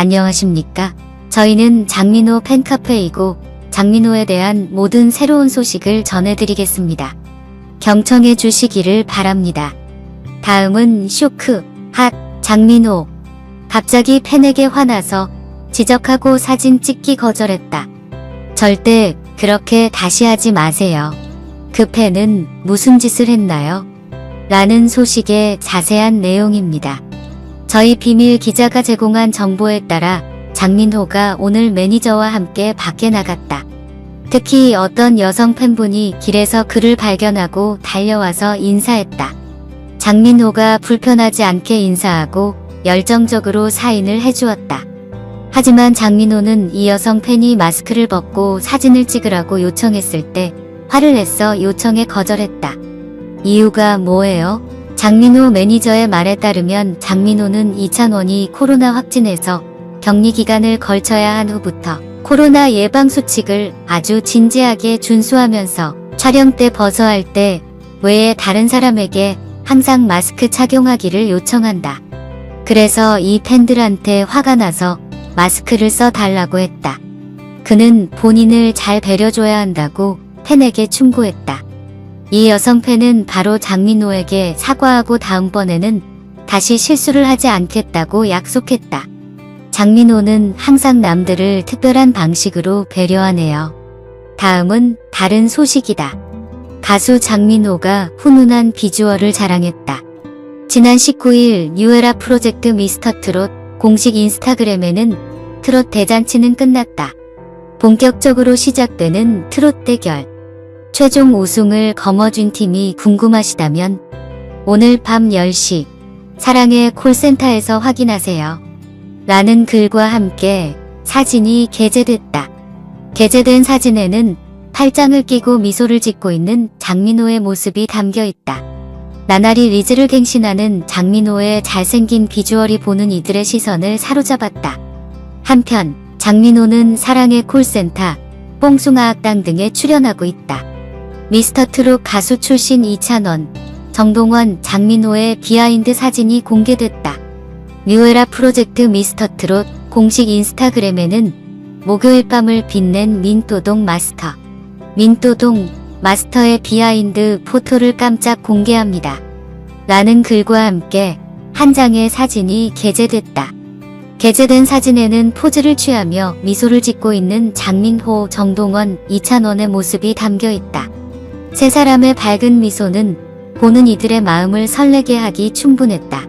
안녕하십니까? 저희는 장민호 팬카페이고 장민호에 대한 모든 새로운 소식을 전해드리겠습니다. 경청해 주시기를 바랍니다. 다음은 쇼크, 핫, 장민호. 갑자기 팬에게 화나서 지적하고 사진 찍기 거절했다. 절대 그렇게 다시 하지 마세요. 그 팬은 무슨 짓을 했나요? 라는 소식의 자세한 내용입니다. 저희 비밀 기자가 제공한 정보에 따라 장민호가 오늘 매니저와 함께 밖에 나갔다. 특히 어떤 여성 팬분이 길에서 그를 발견하고 달려와서 인사했다. 장민호가 불편하지 않게 인사하고 열정적으로 사인을 해주었다. 하지만 장민호는 이 여성 팬이 마스크를 벗고 사진을 찍으라고 요청했을 때 화를 냈어 요청에 거절했다. 이유가 뭐예요? 장민호 매니저의 말에 따르면 장민호는 이찬원이 코로나 확진해서 격리 기간을 걸쳐야 한 후부터 코로나 예방 수칙을 아주 진지하게 준수하면서 촬영 때 벗어할 때 외에 다른 사람에게 항상 마스크 착용하기를 요청한다. 그래서 이 팬들한테 화가 나서 마스크를 써 달라고 했다. 그는 본인을 잘 배려줘야 한다고 팬에게 충고했다. 이 여성 팬은 바로 장민호에게 사과하고 다음번에는 다시 실수를 하지 않겠다고 약속했다. 장민호는 항상 남들을 특별한 방식으로 배려하네요. 다음은 다른 소식이다. 가수 장민호가 훈훈한 비주얼을 자랑했다. 지난 19일 뉴에라 프로젝트 미스터 트롯 공식 인스타그램에는 트롯 대잔치는 끝났다. 본격적으로 시작되는 트롯 대결. 최종 우승을 거머쥔 팀이 궁금하시다면 오늘 밤 10시 사랑의 콜센터에서 확인하세요. 라는 글과 함께 사진이 게재됐다. 게재된 사진에는 팔짱을 끼고 미소를 짓고 있는 장민호의 모습이 담겨 있다. 나날이 리즈를 갱신하는 장민호의 잘생긴 비주얼이 보는 이들의 시선을 사로잡았다. 한편 장민호는 사랑의 콜센터, 뽕숭아 학당 등에 출연하고 있다. 미스터 트롯 가수 출신 이찬원, 정동원, 장민호의 비하인드 사진이 공개됐다. 뉴에라 프로젝트 미스터 트롯 공식 인스타그램에는 목요일 밤을 빛낸 민또동 마스터, 민또동 마스터의 비하인드 포토를 깜짝 공개합니다. 라는 글과 함께 한 장의 사진이 게재됐다. 게재된 사진에는 포즈를 취하며 미소를 짓고 있는 장민호, 정동원, 이찬원의 모습이 담겨 있다. 세 사람의 밝은 미소는 보는 이들의 마음을 설레게 하기 충분했다.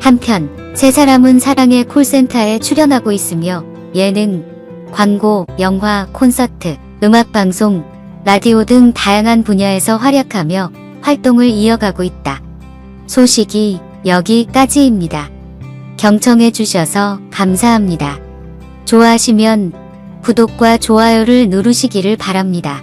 한편 세 사람은 사랑의 콜센터에 출연하고 있으며 예능, 광고, 영화, 콘서트, 음악방송, 라디오 등 다양한 분야에서 활약하며 활동을 이어가고 있다. 소식이 여기까지입니다. 경청해 주셔서 감사합니다. 좋아하시면 구독과 좋아요를 누르시기를 바랍니다.